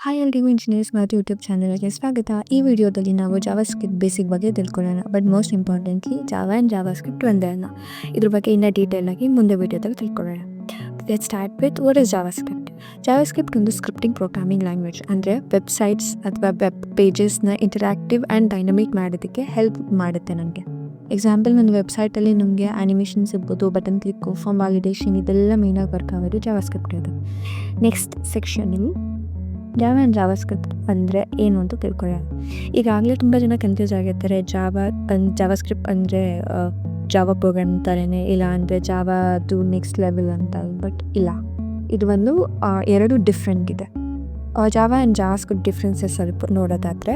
Hi ಎಲ್ರಿಗೂ engineers ಮತ್ತು YouTube ಚಾನಲ್ಗೆ ಸ್ವಾಗತ. ಈ ವಿಡಿಯೋದಲ್ಲಿ ನಾವು ಜಾವಾ ಸ್ಕ್ರಿಪ್ಟ್ ಬೇಸಿಕ್ ಬಗ್ಗೆ ತಿಳ್ಕೊಳ್ಳೋಣ but most importantly Java and JavaScript ಒಂದೇ ಅಲ್ಲ ಇದ್ರ ಬಗ್ಗೆ ಇನ್ನೂ ಡೀಟೇಲ್ ಆಗಿ ಮುಂದೆ ವಿಡಿಯೋದಲ್ಲಿ ತಿಳ್ಕೊಳ್ಳೋಣ. Let start with what is JavaScript JavaScript ಒಂದು ಸ್ಕ್ರಿಪ್ಟಿಂಗ್ ಪ್ರೋಗ್ರಾಮಿಂಗ್ ಲ್ಯಾಂಗ್ವೇಜ್ ಅಂದರೆ ವೆಬ್ಸೈಟ್ಸ್ ಅಥವಾ ವೆಬ್ ಪೇಜಸ್ನ ಇಂಟರಾಕ್ಟಿವ್ ಆ್ಯಂಡ್ ಡೈನಮಿಕ್ ಮಾಡೋದಕ್ಕೆ ಹೆಲ್ಪ್ ಮಾಡುತ್ತೆ ನನಗೆ ಎಕ್ಸಾಂಪಲ್ ಒಂದು ವೆಬ್ಸೈಟಲ್ಲಿ ನಮಗೆ ಆ್ಯನಿಮೇಷನ್ ಸಿಗ್ಬೋದು ಬಟನ್ ಕ್ಲಿಕ್ಕು ಫಾರ್ಮ್ ವ್ಯಾಲಿಡೇಷನ್ ಇದೆಲ್ಲ ಮೇಯ್ನಾಗಿ ವರ್ಕ್ ಆಗೋದು ಜಾವಾ ಸ್ಕ್ರಿಪ್ಟ್ ಅದು ನೆಕ್ಸ್ಟ್ ಸೆಕ್ಷನಲ್ಲಿ ಜಾವ ಆ್ಯಂಡ್ ಜಾವಾ ಸ್ಕ್ರಿಪ್ಟ್ ಅಂದರೆ ಏನು ಅಂತ ತಿಳ್ಕೊಳ್ಳೋಣ. ಈಗಾಗಲೇ ತುಂಬ ಜನ ಕನ್ಫ್ಯೂಸ್ ಆಗಿರ್ತಾರೆ. ಜಾವಾ ಅನ್ ಜಾವಾ ಸ್ಕ್ರಿಪ್ಟ್ ಅಂದರೆ ಜಾವಾ ಪ್ರೋಗ್ರಾಮ್ ಥರನೇ ಇಲ್ಲ ಅಂದರೆ ಜಾವಾದು ನೆಕ್ಸ್ಟ್ ಲೆವೆಲ್ ಅಂತ ಬಟ್ ಇಲ್ಲ. ಇದು ಒಂದು ಎರಡು ಡಿಫ್ರೆಂಟ್ ಇದೆ Java and JavaScript differences ಸ್ವಲ್ಪ ನೋಡೋದಾದರೆ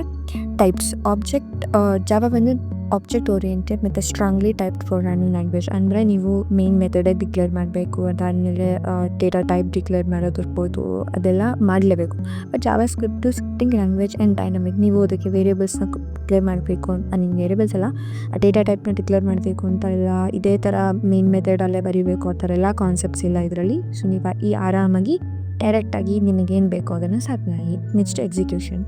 ಟೈಪ್ಸ್ ಆಬ್ಜೆಕ್ಟ್ ಜಾವಾ ಬಂದು ಆಬ್ಜೆಕ್ಟ್ ಓರಿಯೆಂಟೆಡ್ ಮತ್ತು ಸ್ಟ್ರಾಂಗ್ಲಿ ಟೈಪ್ ಪ್ರೋಗ್ರಾಮಿಂಗ್ ಲ್ಯಾಂಗ್ವೇಜ್ ಅಂದರೆ ನೀವು ಮೇನ್ ಮೆಥಡೇ ಡಿಕ್ಲೇರ್ ಮಾಡಬೇಕು, ಅದಾದಮೇಲೆ ಡೇಟಾ ಟೈಪ್ ಡಿಕ್ಲೇರ್ ಮಾಡೋದಿರ್ಬೋದು ಅದೆಲ್ಲ ಮಾಡಲೇಬೇಕು. But JavaScript scripting language and dynamic ನೀವು ಅದಕ್ಕೆ ವೇರಿಯೇಬಲ್ಸ್ನ ಡಿಕ್ಲೇರ್ ಮಾಡಬೇಕು ಐ ಮೀನ್ ವೇರಿಯೇಬಲ್ಸ್ ಅಲ್ಲ ಡೇಟಾ ಟೈಪ್ನ ಡಿಕ್ಲೇರ್ ಮಾಡಬೇಕು ಅಂತ ಎಲ್ಲ ಇದೇ ಥರ ಮೇನ್ ಮೆಥಡಲ್ಲೇ ಬರೀಬೇಕು, ಆ ಥರ ಎಲ್ಲ ಕಾನ್ಸೆಪ್ಟ್ಸ್ ಇಲ್ಲ ಇದರಲ್ಲಿ. ಸೊ ನೀವು ಈ ಆರಾಮಾಗಿ ಡೈರೆಕ್ಟಾಗಿ ನಿಮಗೇನು ಬೇಕೋ ಅದನ್ನು ಸಾಧನ ನೆಕ್ಸ್ಟ್ ಎಕ್ಸಿಕ್ಯೂಷನ್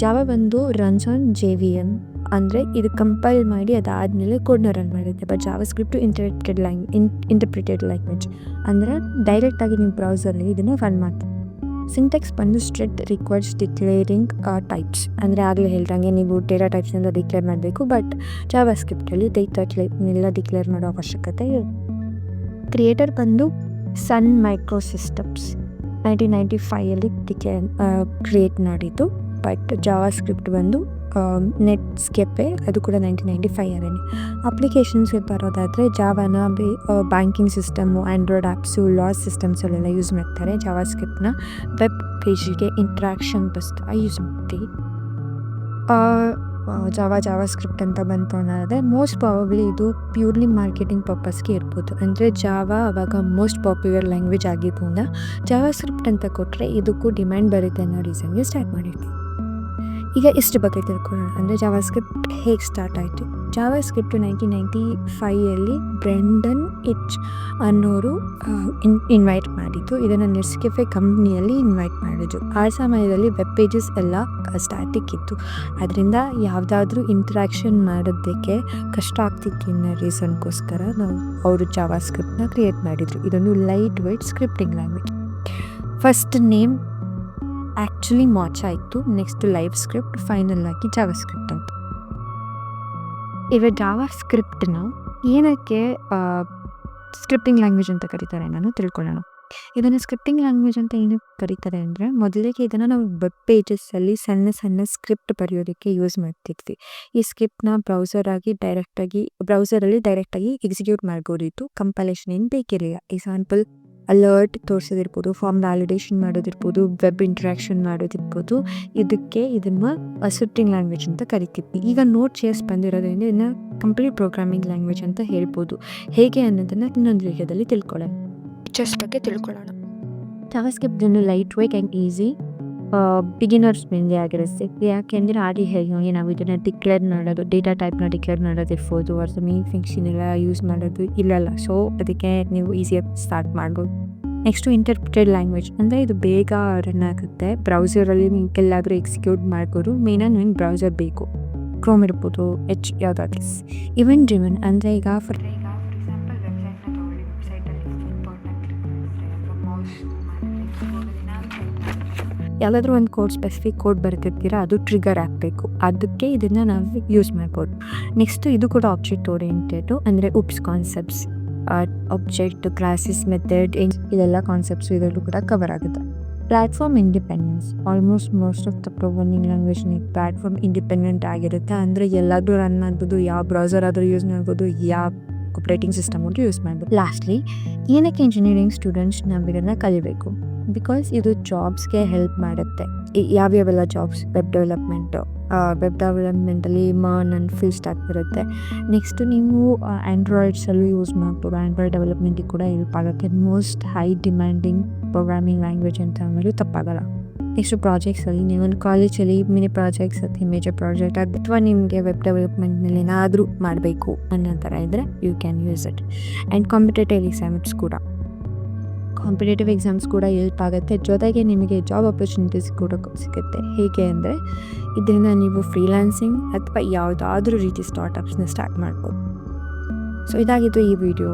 ಜಾವ ಬಂದು runs on J V M ಅಂದರೆ ಇದು ಕಂಪೈಲ್ ಮಾಡಿ ಅದಾದಮೇಲೆ ಕೋಡ್ನ ರನ್ ಮಾಡುತ್ತೆ. But JavaScript interpreted lang in interpreted language ಅಂದರೆ ಡೈರೆಕ್ಟಾಗಿ ನಿಮ್ಮ ಬ್ರೌಸರ್ಲಿ ಇದನ್ನು ರನ್ ಮಾಡ್ತೀವಿ ಸಿಂಟೆಕ್ಸ್ ಬಂದು ಸ್ಟ್ರಿಕ್ಟ್ ರಿಕ್ವೈರ್ಸ್ ಡಿಕ್ಲೇರಿಂಗ್ ಟೈಪ್ಸ್ ಅಂದರೆ ಆಗಲೇ ಹೇಳ್ದಂಗೆ ನೀವು ಡೇಟಾ ಟೈಪ್ಸ್ನಿಂದ ಡಿಕ್ಲೇರ್ ಮಾಡಬೇಕು ಬಟ್ ಜಾವ ಸ್ಕ್ರಿಪ್ಟಲ್ಲಿ ಡೇಟಾ ಟೈಪ್ನೆಲ್ಲ ಡಿಕ್ಲೇರ್ ಮಾಡೋ ಅವಶ್ಯಕತೆ ಇಲ್ಲ ಕ್ರಿಯೇಟರ್ ಬಂದು Sun Microsystems nineteen ninety ಫೈಯಲ್ಲಿ ಡಿಕ್ಲೇರ್ ಕ್ರಿಯೇಟ್ ಮಾಡಿದ್ದು. ಬಟ್ ಜಾವಾ ಸ್ಕ್ರಿಪ್ಟ್ ಬಂದು ನೆಟ್ ಸ್ಕೆಪ್ಪೆ ಅದು ಕೂಡ ನೈನ್ಟೀನ್ ನೈಂಟಿ ಫೈವರೇ ಅಪ್ಲಿಕೇಶನ್ಸ್ಗೆ ಬರೋದಾದರೆ ಜಾವಾನ B banking system Android apps loss ಸಿಸ್ಟಮ್ಸಲ್ಲೆಲ್ಲ ಯೂಸ್ ಮಾಡ್ತಾರೆ. ಜಾವಾ ಸ್ಕ್ರಿಪ್ಟ್ನ ವೆಬ್ ಪೇಜಿಗೆ ಇಂಟ್ರಾಕ್ಷನ್ ಬಸ್ತಾ ಯೂಸ್ ಮಾಡ್ತೀವಿ. ಜಾವಾ ಜಾವಾ ಸ್ಕ್ರಿಪ್ಟ್ ಅಂತ ಬಂತು ಅನ್ನೋದಾದರೆ ಮೋಸ್ಟ್ ಪ್ರಾಬಬ್ಲಿ ಇದು ಪ್ಯೂರ್ಲಿ ಮಾರ್ಕೆಟಿಂಗ್ ಪರ್ಪಸ್ಗೆ ಇರ್ಬೋದು. ಅಂದರೆ ಜಾವಾ ಅವಾಗ ಮೋಸ್ಟ್ ಪಾಪ್ಯುಲರ್ ಲ್ಯಾಂಗ್ವೇಜ್ ಆಗಿದ್ದರಿಂದ ಜಾವಾ ಸ್ಕ್ರಿಪ್ಟ್ ಅಂತ ಕೊಟ್ಟರೆ ಇದಕ್ಕೂ ಡಿಮ್ಯಾಂಡ್ ಬರುತ್ತೆ ಅನ್ನೋ ರೀಸನ್ಗೆ ಸ್ಟಾರ್ಟ್ ಮಾಡಿದ್ವಿ ಈಗ ಇಷ್ಟು ಬಗ್ಗೆ ತಿಳ್ಕೊಳ್ಳೋಣ? ಅಂದರೆ ಜಾವಾ ಸ್ಕ್ರಿಪ್ಟ್ ಹೇಗೆ ಸ್ಟಾರ್ಟ್ ಆಯಿತು? ಜಾವಾ ಸ್ಕ್ರಿಪ್ಟ್ ನೈನ್ಟೀನ್ ನೈಂಟಿ ಫೈಯಲ್ಲಿ ಬ್ರೆಂಡನ್ ಇಚ್ ಅನ್ನೋರು ಇನ್ ಇನ್ವೈಟ್ ಮಾಡಿದ್ದು. ಇದನ್ನು ನೆಸ್ಕೆಫೆ ಕಂಪ್ನಿಯಲ್ಲಿ ಇನ್ವೈಟ್ ಮಾಡಿದ್ರು. ಆ ಸಮಯದಲ್ಲಿ ವೆಬ್ ಪೇಜಸ್ ಎಲ್ಲ ಸ್ಟ್ಯಾಟಿಕ್ ಇತ್ತು. ಅದರಿಂದ ಯಾವುದಾದ್ರೂ ಇಂಟ್ರಾಕ್ಷನ್ ಮಾಡೋದಕ್ಕೆ ಕಷ್ಟ ಆಗ್ತಿತ್ತು ಅನ್ನೋ ರೀಸನ್ಗೋಸ್ಕರ ನಾವು ಅವರು ಜಾವಾ ಸ್ಕ್ರಿಪ್ಟ್ನ ಕ್ರಿಯೇಟ್ ಮಾಡಿದರು. ಇದೊಂದು lightweight scripting language first name actually Mocha ಆಯಿತು. ನೆಕ್ಸ್ಟ್ ಲೈವ್ ಸ್ಕ್ರಿಪ್ಟ್ ಫೈನಲ್ ಆಗಿ ಜಾವಾ ಸ್ಕ್ರಿಪ್ಟ್ ಅಂತ ಇವೆ ಜಾವಾ ಸ್ಕ್ರಿಪ್ಟ್ನ ಏನಕ್ಕೆ ಸ್ಕ್ರಿಪ್ಟಿಂಗ್ ಲ್ಯಾಂಗ್ವೇಜ್ ಅಂತ ಕರೀತಾರೆ ನಾನು ತಿಳ್ಕೊಳ್ಳೋಣ. ಇದನ್ನು ಸ್ಕ್ರಿಪ್ಟಿಂಗ್ ಲ್ಯಾಂಗ್ವೇಜ್ ಅಂತ ಏನಕ್ಕೆ ಕರೀತಾರೆ ಅಂದರೆ, ಮೊದಲಿಗೆ ಇದನ್ನು ನಾವು ವೆಬ್ ಪೇಜಸ್ಸಲ್ಲಿ ಸಣ್ಣ ಸಣ್ಣ ಸ್ಕ್ರಿಪ್ಟ್ ಬರೆಯೋದಕ್ಕೆ ಯೂಸ್ ಮಾಡ್ತಿದ್ವಿ. ಈ ಸ್ಕ್ರಿಪ್ಟ್ನ ಬ್ರೌಸರ್ ಆಗಿ ಡೈರೆಕ್ಟಾಗಿ ಬ್ರೌಸರಲ್ಲಿ ಡೈರೆಕ್ಟಾಗಿ ಎಕ್ಸಿಕ್ಯೂಟ್ ಮಾಡ್ಬೋದಿತ್ತು. ಕಂಪಲೇಷನ್ ಏನು ಬೇಕಿರಲಿಲ್ಲ ಎಕ್ಸಾಂಪಲ್ ಅಲರ್ಟ್ ತೋರಿಸೋದಿರ್ಬೋದು ಫಾರ್ಮ್ ವ್ಯಾಲಿಡೇಷನ್ ಮಾಡೋದಿರ್ಬೋದು ವೆಬ್ ಇಂಟ್ರಾಕ್ಷನ್ ಮಾಡೋದಿರ್ಬೋದು. ಇದಕ್ಕೆ ಇದನ್ನು ಅಸೆಪ್ಟಿಂಗ್ ಲ್ಯಾಂಗ್ವೇಜ್ ಅಂತ ಕರಿತಿದ್ವಿ ಈಗ ನೋಟ್ ಚೇಸ್ ಬಂದಿರೋದ್ರಿಂದ ಇದನ್ನು ಕಂಪ್ಲೀಟ್ ಪ್ರೋಗ್ರಾಮಿಂಗ್ ಲ್ಯಾಂಗ್ವೇಜ್ ಅಂತ ಹೇಳ್ಬೋದು. ಹೇಗೆ ಅನ್ನೋದನ್ನು ಇನ್ನೊಂದು ವಿಷಯದಲ್ಲಿ ತಿಳ್ಕೊಳ್ಳೋಣ. ಚೆಸ್ ಬಗ್ಗೆ ತಿಳ್ಕೊಳ್ಳೋಣ. ಟಾಸ್ಕ್ ಇದನ್ನು lightweight and easy beginners friendly ಆಗಿರುತ್ತೆ. ಯಾಕೆಂದರೆ ಆಡಿ ಹೇಗೆ ನಾವು ಇದನ್ನು ಡಿಕ್ಲೇರ್ ಮಾಡೋದು ಡೇಟಾ ಟೈಪ್ನ ಡಿಕ್ಲೇರ್ ಮಾಡೋದಿರ್ಬೋದು ಅಥವಾ ಮೀನ್ ಫಂಕ್ಷನ್ ಎಲ್ಲ ಯೂಸ್ ಮಾಡೋದು ಇಲ್ಲಲ್ಲ. ಸೊ ಅದಕ್ಕೆ ನೀವು ಈಸಿಯಾಗಿ ಸ್ಟಾರ್ಟ್ ಮಾಡ್ಬೋದು. ನೆಕ್ಸ್ಟು ಇಂಟರ್ಪ್ರಿಟೆಡ್ ಲ್ಯಾಂಗ್ವೇಜ್ ಅಂದರೆ ಇದು ಬೇಗ ರನ್ ಆಗುತ್ತೆ. ಬ್ರೌಸರಲ್ಲಿ ಎಲ್ಲಾದರೂ ಎಕ್ಸಿಕ್ಯೂಟ್ ಮಾಡ್ಬೋದು ಮೇಯ್ನಾಗಿ ನಿಮ್ಗೆ ಬ್ರೌಸರ್ ಬೇಕು. ಕ್ರೋಮ್ ಇರ್ಬೋದು ಎಚ್ ಯಾವುದಾದ್ರು. ಇವನ್ ಡ್ರಿವನ್ ಅಂದರೆ ಈಗ ಫಾರ್ ಯಾವುದಾದ್ರೂ ಒಂದು ಕೋಡ್ ಸ್ಪೆಸಿಫಿಕ್ ಕೋಡ್ ಬರ್ತಿರ್ತೀರ, ಅದು ಟ್ರಿಗರ್ ಆಗಬೇಕು. ಅದಕ್ಕೆ ಇದನ್ನು ನಾವು ಯೂಸ್ ಮಾಡ್ಬೋದು. ನೆಕ್ಸ್ಟ್ ಇದು ಕೂಡ ಆಬ್ಜೆಕ್ಟ್ ಓರಿಯೆಂಟೆಡು ಅಂದರೆ OOPS concepts object classes method ಇದೆಲ್ಲ ಕಾನ್ಸೆಪ್ಟ್ಸ್ ಇದರಲ್ಲೂ ಕೂಡ ಕವರ್ ಆಗುತ್ತೆ. Platform independence almost most of the programming language platform independent ಆಗಿರುತ್ತೆ. ಅಂದರೆ ಎಲ್ಲಾದರೂ ರನ್ ಮಾಡ್ಬೋದು, ಯಾವ ಬ್ರೌಸರ್ ಆದರೂ ಯೂಸ್ ಮಾಡ್ಬೋದು, ಯಾವ ಆಪ್ರೇಟಿಂಗ್ ಸಿಸ್ಟಮ್ ಅಂತೂ ಯೂಸ್ ಮಾಡ್ಬೋದು. ಲಾಸ್ಟ್ಲಿ ಏನಕ್ಕೆ ಇಂಜಿನಿಯರಿಂಗ್ ಸ್ಟೂಡೆಂಟ್ಸ್ ನಾವು ಇದನ್ನು ಕಲಿಬೇಕು? ಬಿಕಾಸ್ ಇದು ಜಾಬ್ಸ್ಗೆ ಹೆಲ್ಪ್ ಮಾಡುತ್ತೆ. ಯಾವ್ಯಾವೆಲ್ಲ ಜಾಬ್ಸ್ ವೆಬ್ ಡೆವಲಪ್ಮೆಂಟು ವೆಬ್ ಡೆವಲಪ್ಮೆಂಟಲ್ಲಿ ಮರ್ನ್ ಆ್ಯಂಡ್ ಫಿಲ್ ಸ್ಟಾಕ್ ಬರುತ್ತೆ. ನೆಕ್ಸ್ಟ್ ನೀವು ಆ್ಯಂಡ್ರಾಯ್ಡ್ಸಲ್ಲೂ ಯೂಸ್ ಮಾಡ್ಬೋದು. ಆ್ಯಂಡ್ರಾಯ್ಡ್ ಡೆವಲಪ್ಮೆಂಟಿಗೆ ಕೂಡ ಹೆಲ್ಪ್ ಆಗುತ್ತೆ. Most high demanding programming language ಅಂತ ಅಂದರೂ ತಪ್ಪಾಗಲ್ಲ. ಇಷ್ಟು ಪ್ರಾಜೆಕ್ಟ್ಸಲ್ಲಿ ನೀವು ಒಂದು ಕಾಲೇಜಲ್ಲಿ ಮಿನಿ ಪ್ರಾಜೆಕ್ಟ್ಸ್ ಅಥವಾ ಮೇಜರ್ ಪ್ರಾಜೆಕ್ಟ್ ಅಥವಾ ನಿಮಗೆ ವೆಬ್ ಡೆವಲಪ್ಮೆಂಟ್ನಲ್ಲಿ ಏನಾದರೂ ಮಾಡಬೇಕು ಅನ್ನೋ ಥರ ಇದ್ದರೆ you can use it and competitive exams ಕೂಡ. ಕಾಂಪಿಟೇಟಿವ್ ಎಕ್ಸಾಮ್ಸ್ ಕೂಡ ಎಲ್ಪ್ ಆಗುತ್ತೆ. ಜೊತೆಗೆ ನಿಮಗೆ ಜಾಬ್ ಆಪರ್ಚುನಿಟೀಸ್ ಕೂಡ ಸಿಗುತ್ತೆ. ಹೇಗೆ ಅಂದರೆ, ಇದರಿಂದ ನೀವು ಫ್ರೀಲ್ಯಾನ್ಸಿಂಗ್ ಅಥವಾ ಯಾವುದಾದ್ರೂ ರೀತಿ ಸ್ಟಾರ್ಟಪ್ಸ್ನ ಸ್ಟಾರ್ಟ್ ಮಾಡ್ಬೋದು. ಸೊ ಇದಾಗಿತ್ತು ಈ ವಿಡಿಯೋ